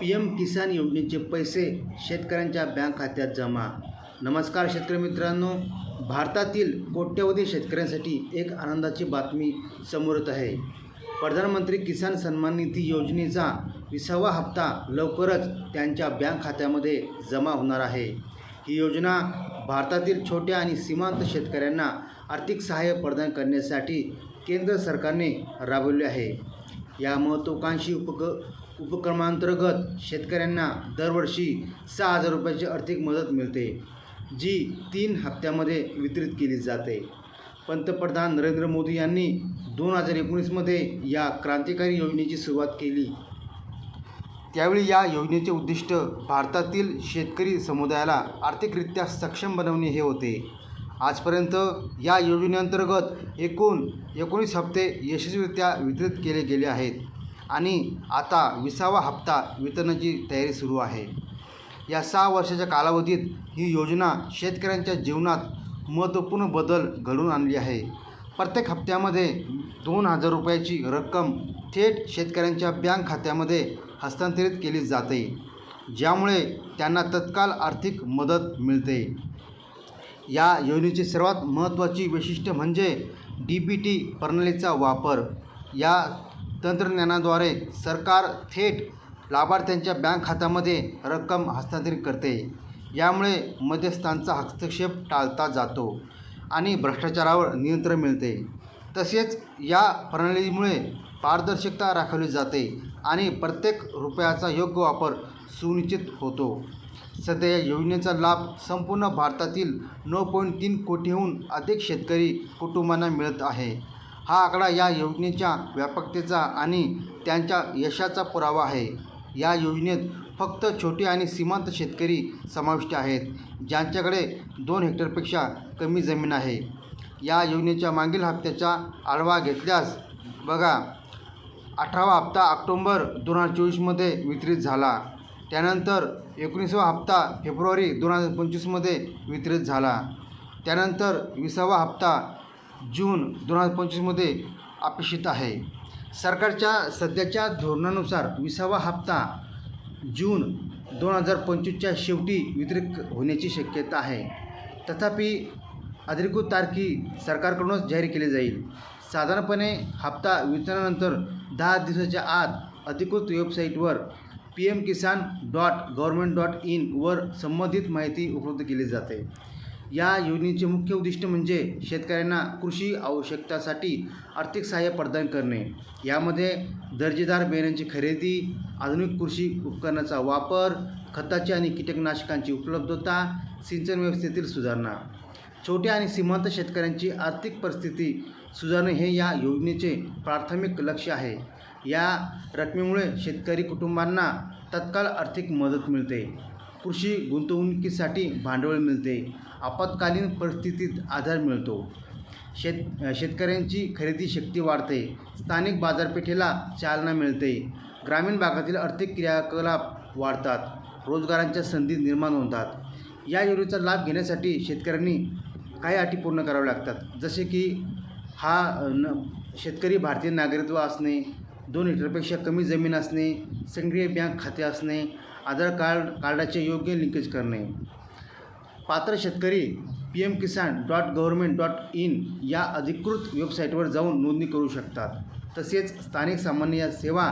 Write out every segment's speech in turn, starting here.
P M किसान योजनेचे पैसे शेतकऱ्यांच्या बँक खात्यात जमा. नमस्कार शेतकरी मित्रांनो. भारतातील कोट्यवधी शेतकऱ्यांसाठी एक आनंदाची बातमी समोर येत आहे. प्रधानमंत्री किसान सन्मान निधी योजनेचा विसावा हप्ता लवकरच त्यांच्या बँक खात्यामध्ये जमा होणार आहे. ही योजना भारतातील छोट्या आणि सीमांत शेतकऱ्यांना आर्थिक सहाय्य प्रदान करण्यासाठी केंद्र सरकारने राबवले आहे. या महत्त्वाकांक्षी उपक उपक्रमांतर्गत शेतकऱ्यांना दरवर्षी सहा हजार रुपयाची आर्थिक मदत मिळते जी तीन हप्त्यामध्ये वितरित केली जाते. पंतप्रधान नरेंद्र मोदी यांनी दोन हजार एकोणीसमध्ये या क्रांतिकारी योजनेची सुरुवात केली. त्यावेळी या योजनेचे उद्दिष्ट भारतातील शेतकरी समुदायाला आर्थिकरित्या सक्षम बनवणे हे होते. आजपर्यंत या योजनेअंतर्गत एकूण एकोणीस हप्ते यशस्वीरित्या वितरित केले गेले आहेत आणि आता विसावा हप्ता वितरणाची तयारी सुरू आहे. या सहा वर्षाच्या कालावधीत ही योजना शेतकऱ्यांच्या जीवनात महत्त्वपूर्ण बदल घडवून आणली आहे. प्रत्येक हप्त्यामध्ये दोन हजार रुपयाची रक्कम थेट शेतकऱ्यांच्या बँक खात्यामध्ये हस्तांतरित केली जाते ज्यामुळे त्यांना तत्काळ आर्थिक मदत मिळते. या योजनेची सर्वात महत्त्वाची वैशिष्ट्य म्हणजे डी बी टी प्रणालीचा वापर. या तंत्रज्ञानाद्वारे सरकार थेट लाभार्थ्यांच्या बँक खात्यामध्ये रक्कम हस्तांतरित करते. यामुळे मध्यस्थांचा हस्तक्षेप टाळता जातो आणि भ्रष्टाचारावर नियंत्रण मिळते. तसेच या प्रणालीमुळे पारदर्शकता राखवली जाते आणि प्रत्येक रुपयाचा योग्य वापर सुनिश्चित होतो. सध्या या योजनेचा लाभ संपूर्ण भारतातील नऊ पॉईंट तीन कोटीहून अधिक शेतकरी कुटुंबांना मिळत आहे. हा आकडा या योजनेच्या व्यापकतेचा आणि त्यांच्या यशाचा पुरावा आहे. या योजनेत फक्त छोटे आणि सीमांत शेतकरी समाविष्ट आहेत ज्यांच्याकडे दोन हेक्टरपेक्षा कमी जमीन आहे. या योजनेच्या मागील हप्त्याचा आढावा घेतल्यास बघा अठरावा हप्ता ऑक्टोंबर दोन हजार चोवीसमध्ये वितरित झाला. त्यानंतर एकोणीसावा हप्ता फेब्रुवारी दोन हजार पंचवीसमध्ये वितरित झाला. त्यानंतर विसावा हप्ता जून दोन हजार पंचवीसमध्ये अपेक्षित आहे. सरकारच्या सध्याच्या धोरणानुसार विसावा हप्ता जून दोन हजार पंचवीसच्या शेवटी वितरित होण्याची शक्यता आहे. तथापि अधिकृत तारखी सरकारकडूनच जाहीर केली जाईल. साधारणपणे हप्ता वितरणानंतर दहा दिवसाच्या आत अधिकृत वेबसाईटवर P M Kisan dot government dot इनवर संबंधित माहिती उपलब्ध केली जाते. या योजनेचे मुख्य उद्दिष्ट म्हणजे शेतकऱ्यांना कृषी आवश्यकतासाठी आर्थिक सहाय्य प्रदान करणे. यामध्ये दर्जेदार बियाण्यांची खरेदी आधुनिक कृषी उपकरणाचा वापर खताची आणि कीटकनाशकांची उपलब्धता सिंचन व्यवस्थेतील सुधारणा. छोट्या आणि सीमांत शेतकऱ्यांची आर्थिक परिस्थिती सुधारणे हे या योजनेचे प्राथमिक लक्ष आहे. या रकमेमुळे शेतकरी कुटुंबांना तत्काळ आर्थिक मदत मिळते. कृषी गुंतवणुकीसाठी भांडवल मिळते. आपत्कालीन परिस्थितीत आधार मिळतो. शेत शेतकऱ्यांची खरेदी शक्ती वाढते. स्थानिक बाजारपेठेला चालना मिळते. ग्रामीण भागातील आर्थिक क्रियाकलाप वाढतात. रोजगारांच्या संधी निर्माण होतात. या योजनेचा लाभ घेण्यासाठी शेतकऱ्यांनी काही अटी पूर्ण कराव्या लागतात. जसे की हा न शेतकरी भारतीय नागरिकत्व असणे दोन हेक्टरपेक्षा कमी जमीन असणे सक्रिय बँक खाते असणे आधार कार्ड कार्डाचे योग्य लिंकेज करणे. पात्र शेतकरी P M Kisan dot government dot in या अधिकृत वेबसाईटवर जाऊन नोंदणी करू शकतात. तसेच स्थानिक सामान्य सेवा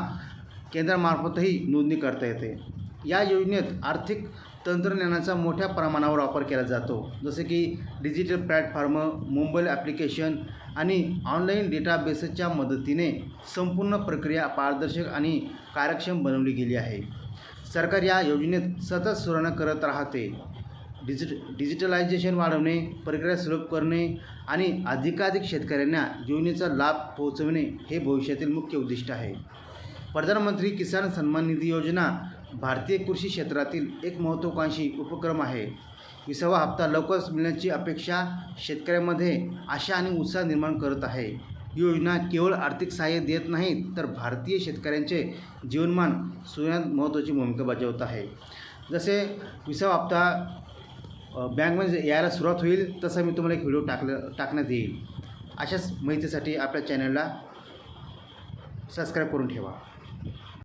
केंद्रामार्फतही नोंदणी करता येते. या योजनेत आर्थिक तंत्रज्ञानाचा मोठ्या प्रमाणावर वापर केला जातो. जसे की डिजिटल प्लॅटफॉर्म मोबाईल ॲप्लिकेशन आणि ऑनलाईन डेटाबेसच्या मदतीने संपूर्ण प्रक्रिया पारदर्शक आणि कार्यक्षम बनवली गेली आहे. सरकार या योजनेत सतत सुधारणा करत राहते. डिजिट डिजिटलायझेशन वाढवणे प्रक्रिया सुलभ करणे आणि अधिकाधिक शेतकऱ्यांना योजनेचा लाभ पोहोचवणे हे भविष्यातील मुख्य उद्दिष्ट आहे. प्रधानमंत्री किसान सन्मान निधी योजना भारतीय कृषी क्षेत्रातील एक महत्त्वाकांक्षी उपक्रम आहे. विसावा हप्ता लवकरच मिळण्याची अपेक्षा शेतकऱ्यांमध्ये आशा आणि उत्साह निर्माण करत आहे. ही योजना केवळ आर्थिक सहाय्य देत नाहीत तर भारतीय शेतकऱ्यांचे जीवनमान सुधारण्यात महत्त्वाची भूमिका बजावत आहे. जसे विसावा हप्ता बँकमध्ये यायला सुरुवात होईल तसा मी तुम्हाला एक व्हिडिओ टाकलं टाकण्यात येईल. अशाच माहितीसाठी आपल्या चॅनलला सबस्क्राईब करून ठेवा.